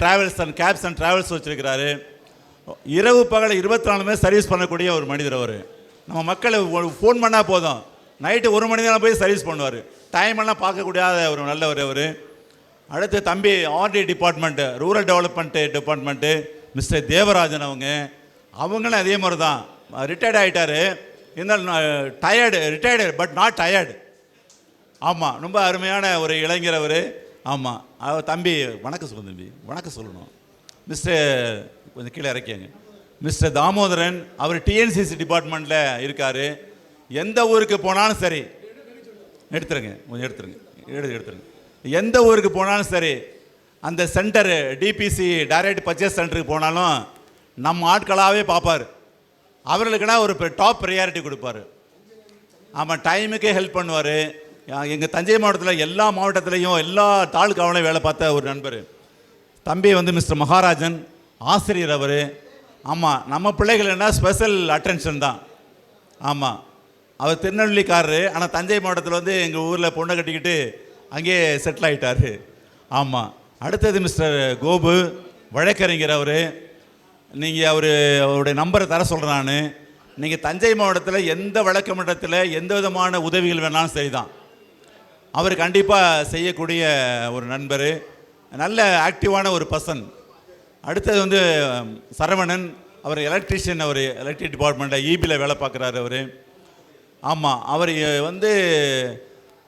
Travels and cabs and travels வச்சுருக்கிறாரு. இரவு பகல் இருபத்தி நாலுமே சர்வீஸ் பண்ணக்கூடிய ஒரு மனிதர் அவர். நம்ம மக்களை ஃபோன் பண்ணால் போதும். நைட்டு ஒரு மணி நேரம் போய் சர்வீஸ் பண்ணுவார். டைம் எல்லாம் பார்க்கக்கூடாத ஒரு நல்லவர் அவர். அடுத்து தம்பி RD department rural development department mister Devarajan அவங்க. அவங்களும் அதே மாதிரி தான் ரிட்டையர்ட் ஆகிட்டார் இருந்தாலும் tired retired but not tired ஆமாம் ரொம்ப அருமையான ஒரு இளைஞர் அவர். ஆமாம் அவர் தம்பி வணக்கம் சொல்லு தம்பி. வணக்கம் சொல்லணும். மிஸ்டர் கொஞ்சம் கீழே இறக்கியங்க. மிஸ்டர் தாமோதரன் அவர் டிஎன்சிசி டிபார்ட்மெண்ட்டில் இருக்கார். எந்த ஊருக்கு போனாலும் சரி எடுத்துருங்க. கொஞ்சம் எடுத்துருங்க. எடுத்து எடுத்துருங்க. எந்த ஊருக்கு போனாலும் சரி அந்த சென்டரு டிபிசி டைரக்ட் பர்ச்சேஸ் சென்டருக்கு போனாலும் நம்ம ஆட்களாகவே பார்ப்பார் அவர்களுக்குனா ஒரு டாப் ப்ரையாரிட்டி கொடுப்பாரு. ஆமாம் டைமுக்கே ஹெல்ப் பண்ணுவார். எங்கள் தஞ்சை மாவட்டத்தில் எல்லா மாவட்டத்திலையும் எல்லா தாலுக்காவிலையும் வேலை பார்த்த ஒரு நண்பர். தம்பி வந்து மிஸ்டர் மகாராஜன் ஆசிரியர் அவர். ஆமாம் நம்ம பிள்ளைகள் என்ன? ஸ்பெஷல் அட்டென்ஷன் தான். ஆமாம் அவர் திருநெல்வேலிக்காரரு. ஆனால் தஞ்சை மாவட்டத்தில் வந்து எங்கள் ஊரில் பொண்ணை கட்டிக்கிட்டு அங்கேயே செட்டில் ஆகிட்டார் ஆமாம் அடுத்தது மிஸ்டர் கோபு வழக்கறிஞர் அவர். நீங்கள் அவர் அவருடைய நம்பரை தர சொல்கிறேன் நான். நீங்கள் தஞ்சை மாவட்டத்தில் எந்த வழக்கு மன்றத்தில் எந்த விதமான உதவிகள் வேணாலும் சரிதான் அவர் கண்டிப்பாக செய்யக்கூடிய ஒரு நண்பர் நல்ல ஆக்டிவான ஒரு பர்சன். அடுத்தது வந்து சரவணன் அவர் எலக்ட்ரிஷியன் அவர் எலக்ட்ரிக் டிபார்ட்மெண்ட்டில் ஈபியில் வேலை பார்க்குறாரு அவர். ஆமாம் அவர் வந்து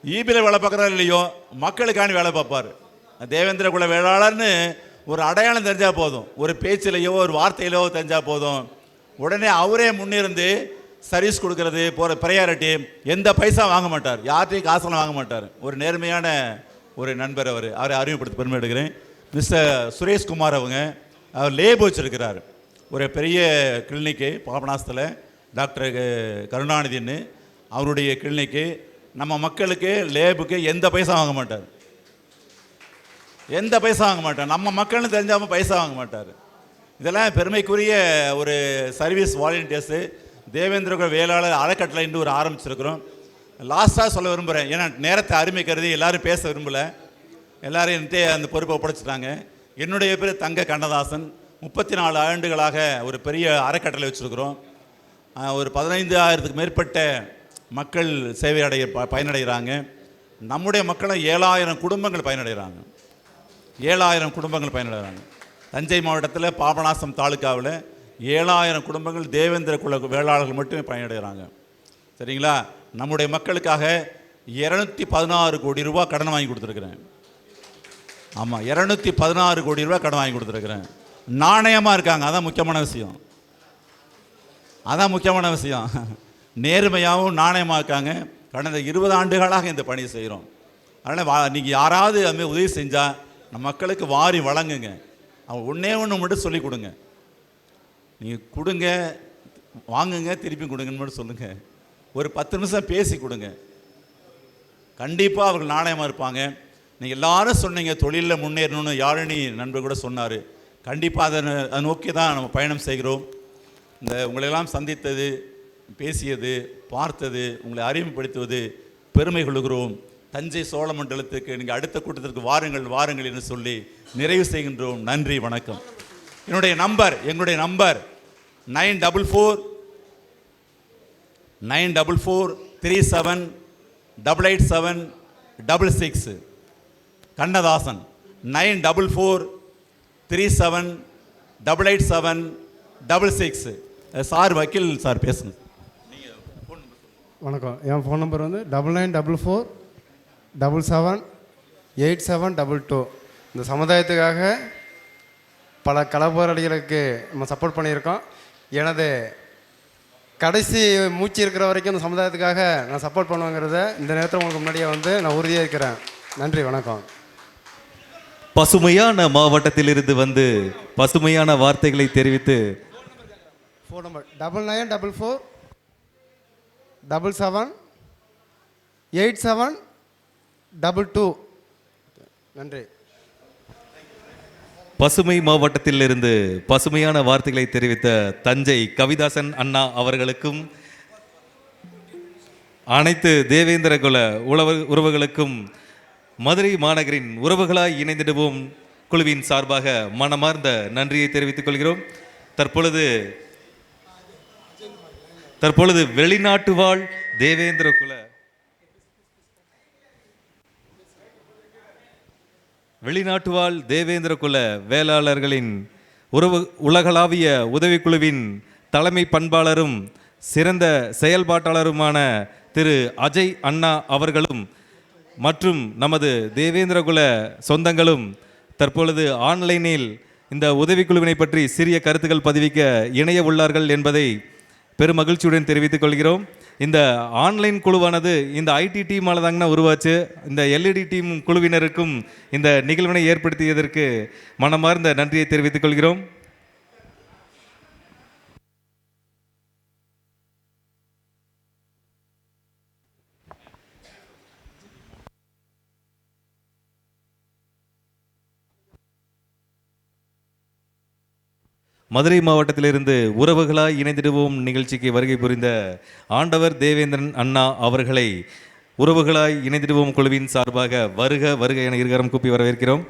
ஈபியில் வேலை பார்க்குறாரு இல்லையோ மக்களுக்காண்டி வேலை பார்ப்பார். தேவேந்திர குல வேளாளர்னு ஒரு அடையாளம் தெரிஞ்சால் போதும். ஒரு பேச்சிலையோ ஒரு வார்த்தையிலையோ தெரிஞ்சால் போதும். உடனே அவரே முன்னிருந்து சர்வீஸ் கொடுக்கறது போகிற ப்ரையாரிட்டி எந்த பைசா வாங்க மாட்டார். யார்கிட்டையும் காசெல்லாம் வாங்க மாட்டார். ஒரு நேர்மையான ஒரு நண்பர் அவர். அவரை அறிமுகப்படுத்த பெருமை எடுக்கிறேன் மிஸ்டர் சுரேஷ்குமார் அவங்க அவர் லேப் வச்சுருக்கிறார். ஒரு பெரிய கிளினிக்கு பாபநாசத்தில் டாக்டர் கருணாநிதின்னு அவருடைய கிளினிக்கு நம்ம மக்களுக்கு லேபுக்கு எந்த பைசா வாங்க மாட்டார். எந்த பைசா வாங்க மாட்டார். நம்ம மக்கள்னு தெரிஞ்சாமல் பைசா வாங்க மாட்டார். இதெல்லாம் பெருமைக்குரிய ஒரு சர்வீஸ் வாலண்டியர்ஸு தேவேந்திரகுல வேளாளர் அறக்கட்டளை என்று ஒரு ஆரம்பிச்சிருக்கிறோம். லாஸ்ட்டாக சொல்ல விரும்புகிறேன் ஏன்னா நேரத்தை அருமை கருதி எல்லோரும் பேச விரும்பலை. எல்லோரும் என்கிட்ட அந்த பொறுப்பை ஒப்படைச்சிட்டாங்க. என்னுடைய பேர் தங்க கண்ணதாசன். முப்பத்தி நாலு ஆண்டுகளாக ஒரு பெரிய அறக்கட்டளை வச்சுருக்கிறோம். ஒரு பதினைந்து ஆயிரத்துக்கு மேற்பட்ட மக்கள் சேவை அடைய ப- பயனடைகிறாங்க. நம்முடைய மக்களும் ஏழாயிரம் குடும்பங்கள் பயனடைகிறாங்க. ஏழாயிரம் குடும்பங்கள் பயனடைகிறாங்க. தஞ்சை மாவட்டத்தில் பாபநாசம் தாலுக்காவில் ஏழாயிரம் குடும்பங்கள் தேவேந்திர குல வேளாளர்கள் மட்டுமே பயனடைகிறாங்க. சரிங்களா? நம்முடைய மக்களுக்காக இரநூத்தி பதினாறு கோடி ரூபா கடன் வாங்கி கொடுத்துருக்குறேன். ஆமாம் இரநூத்தி பதினாறு கோடி ரூபா கடன் வாங்கி கொடுத்துருக்குறேன். நாணயமாக இருக்காங்க அதான் முக்கியமான விஷயம். அதான் முக்கியமான விஷயம். நேர்மையாகவும் நாணயமாக இருக்காங்க. கடந்த இருபது ஆண்டுகளாக இந்த பணியை செய்கிறோம். அதனால் வா நீங்கள் யாராவது அதுமாதிரி உதவி செஞ்சால் நம்ம மக்களுக்கு வாரி வழங்குங்க. அவங்க ஒன்றே ஒன்று மட்டும் சொல்லிக் கொடுங்க. நீங்கள் கொடுங்க வாங்குங்க திருப்பி கொடுங்கன்னு மட்டும் சொல்லுங்கள் ஒரு பத்து நிமிஷம் பேசி கொடுங்க. கண்டிப்பாக அவர்கள் நாணயமாக இருப்பாங்க. நீங்கள் எல்லாரும் சொன்னீங்க தொழிலில் முன்னேறணும்னு யாழினி நண்பர் கூட சொன்னார். கண்டிப்பாக அதை அதை நோக்கி தான் நம்ம பயணம் செய்கிறோம். இந்த உங்களையெல்லாம் சந்தித்தது பேசியது பார்த்தது உங்களை அறிமுகப்படுத்துவது பெருமை கொள்கிறோம். தஞ்சை சோழ மண்டலத்துக்கு நீங்கள் அடுத்த கூட்டத்திற்கு வாருங்கள் வாருங்கள் என்று சொல்லி நிறைவு செய்கின்றோம். நன்றி வணக்கம். என்னுடைய நம்பர் எங்களுடைய number nine double four nine double four three seven double eight seven double six Kannadasan nine double four three seven double eight seven double six sir வக்கீல் சார் பேசுங்க. வணக்கம். என் ஃபோன் நம்பர் வந்து double nine double four double seven eight seven double two இந்த சமுதாயத்துக்காக பல கலப்போராளிகளுக்கு நம்ம support பண்ணியிருக்கோம். எனது கடைசி மூச்சு இருக்கிற வரைக்கும் இந்த சமுதாயத்துக்காக நான் சப்போர்ட் பண்ணுவேங்கிறத இந்த நேரத்தில் உங்களுக்கு முன்னாடியே வந்து நான் உறுதியாக இருக்கிறேன். நன்றி வணக்கம். பசுமையான மாவட்டத்திலிருந்து வந்து பசுமையான வார்த்தைகளை தெரிவித்து phone number double nine double four double seven eight seven double two நன்றி. பசுமை மாவட்டத்திலிருந்து பசுமையான வார்த்தைகளை தெரிவித்த தஞ்சை கவிதாசன் அண்ணா அவர்களுக்கும் அனைத்து தேவேந்திர குல உழவு உறவுகளுக்கும் மதுரை மாநகரின் உறவுகளாய் இணைந்திடுவோம். குழுவின் சார்பாக மனமார்ந்த நன்றியை தெரிவித்துக் கொள்கிறோம். தற்பொழுது தற்பொழுது வெளிநாட்டு வாழ் தேவேந்திர குல வெளிநாட்டு வாழ் தேவேந்திர குல வேளாளர்களின் உறவு உலகளாவிய உதவிக்குழுவின் தலைமை பண்பாளரும் சிறந்த செயல்பாட்டாளருமான திரு அஜய் அண்ணா அவர்களும் மற்றும் நமது தேவேந்திரகுல சொந்தங்களும் தற்பொழுது ஆன்லைனில் இந்த உதவிக்குழுவினை பற்றி சிறிய கருத்துக்கள் பதிவிக்க இணைய உள்ளார்கள் என்பதை பெருமகிழ்ச்சியுடன் தெரிவித்துக் கொள்கிறோம். இந்த ஆன்லைன் குழுவானது இந்த ஐடி டீமால் தாங்கண்ணா உருவாச்சு. இந்த எல்இடி டீம் குழுவினருக்கும் இந்த நிகழ்வினை ஏற்படுத்தியதற்கு மனமார்ந்த நன்றியை தெரிவித்துக் கொள்கிறோம். மதுரை மாவட்டத்திலிருந்து உறவுகளாய் இணைந்திடுவோம் நிகழ்ச்சிக்கு வருகை புரிந்த ஆண்டவர் தேவேந்திரன் அண்ணா அவர்களை உறவுகளாய் இணைந்திடுவோம் குழுவின் சார்பாக வருக வருக என இருகரம் கூப்பி வரவேற்கிறோம்.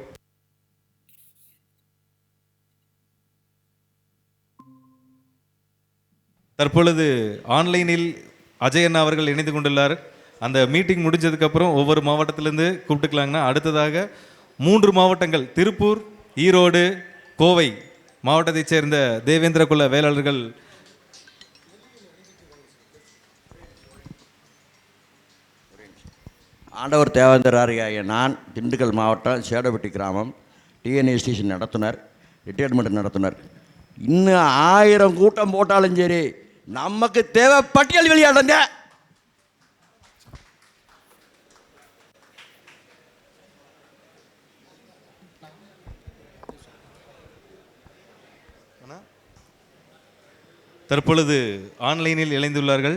தற்பொழுது ஆன்லைனில் அஜய் அண்ணா அவர்கள் இணைந்து கொண்டுள்ளார். அந்த மீட்டிங் முடிஞ்சதுக்கப்புறம் ஒவ்வொரு மாவட்டத்திலேருந்து கூப்பிட்டுக்கலாங்கன்னா அடுத்ததாக மூன்று மாவட்டங்கள் திருப்பூர் ஈரோடு கோவை மாவட்டத்தைச் சேர்ந்த தேவேந்திர குல வேளாளர்கள் ஆண்டவர் தேவேந்திராரியாகிய நான் திண்டுக்கல் மாவட்டம் சேடப்பட்டி கிராமம் டிஎன்எஸ்டிசி நடத்துனர் ரிட்டையர்மெண்ட் நடத்துனர். இன்னும் ஆயிரம் கூட்டம் போட்டாலும் சரி நமக்கு தேவை பட்டியல் வெளியாடுங்க தற்பொழுது ஆன்லைனில் இணைந்துள்ளார்கள்.